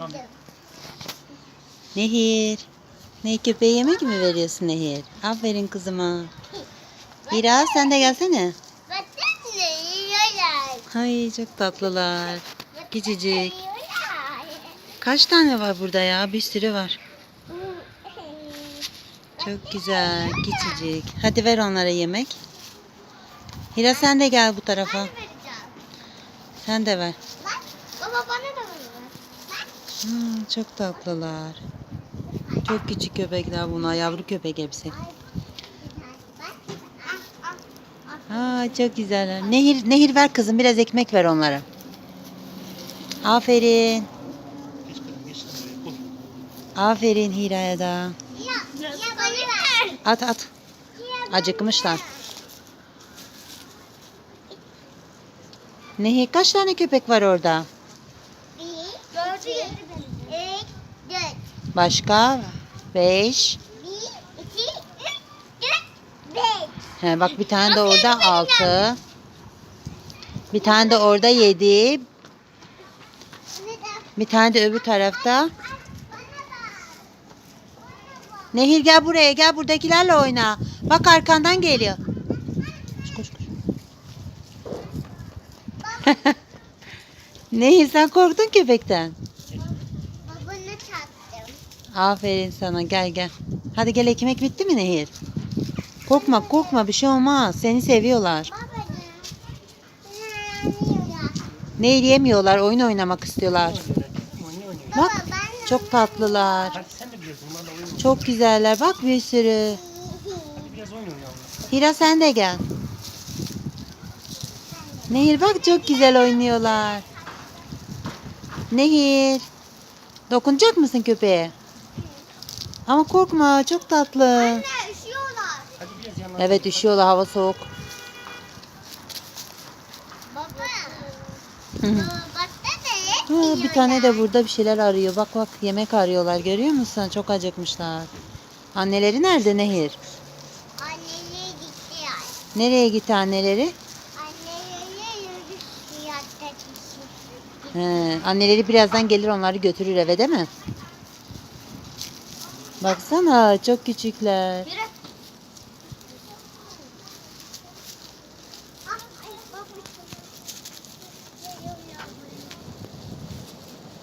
Tamam. Nehir. Ne köpeğe yemek mi veriyorsun Nehir? Aferin kızıma. Hira sen de gelsene. Ay çok tatlılar. Küçücük. Kaç tane var burada ya? Bir sürü var. Çok güzel. Küçücük. Hadi ver onlara yemek. Hira sen de gel bu tarafa. Sen de ver. Bak baba bana da ver. Çok tatlılar. Çok küçük köpekler bunlar. Yavru köpek hepsi. Aa, çok güzeller. Nehir, nehir ver kızım. Biraz ekmek ver onlara. Aferin. Aferin Hira'ya da. At at. Acıkmışlar. Nehir kaç tane köpek var orada? Bir, dört, üç, dört. Başka? Beş. Bir, iki, üç, dört, beş. He, bak bir tane de orada altı. Bir tane de orada yedi. Bir tane de öbür tarafta. Nehir gel buraya gel buradakilerle oyna. Bak arkandan geliyor. Koş, koş, koş. Nehir sen korktun köpekten. Aferin sana gel gel. Hadi gel ekmek bitti mi Nehir? Korkma korkma bir şey olmaz. Seni seviyorlar. Nehir yemiyorlar oyun oynamak istiyorlar. Bak çok tatlılar. Çok güzeller. Bak bir sürü. Hira sen de gel. Nehir bak çok güzel oynuyorlar. Nehir. Dokunacak mısın köpeğe? Ama korkma çok tatlı. Anne üşüyorlar. Hadi biraz yanına. Evet üşüyorlar hava soğuk. Baba. Ha, bir tane de burada bir şeyler arıyor. Bak bak yemek arıyorlar görüyor musun? Çok acıkmışlar. Anneleri nerede Nehir? Anneleri gitti. Nereye gitti anneleri? Anneleri He, anneleri birazdan gelir onları götürür eve değil mi? Baksana çok küçükler. Yürü.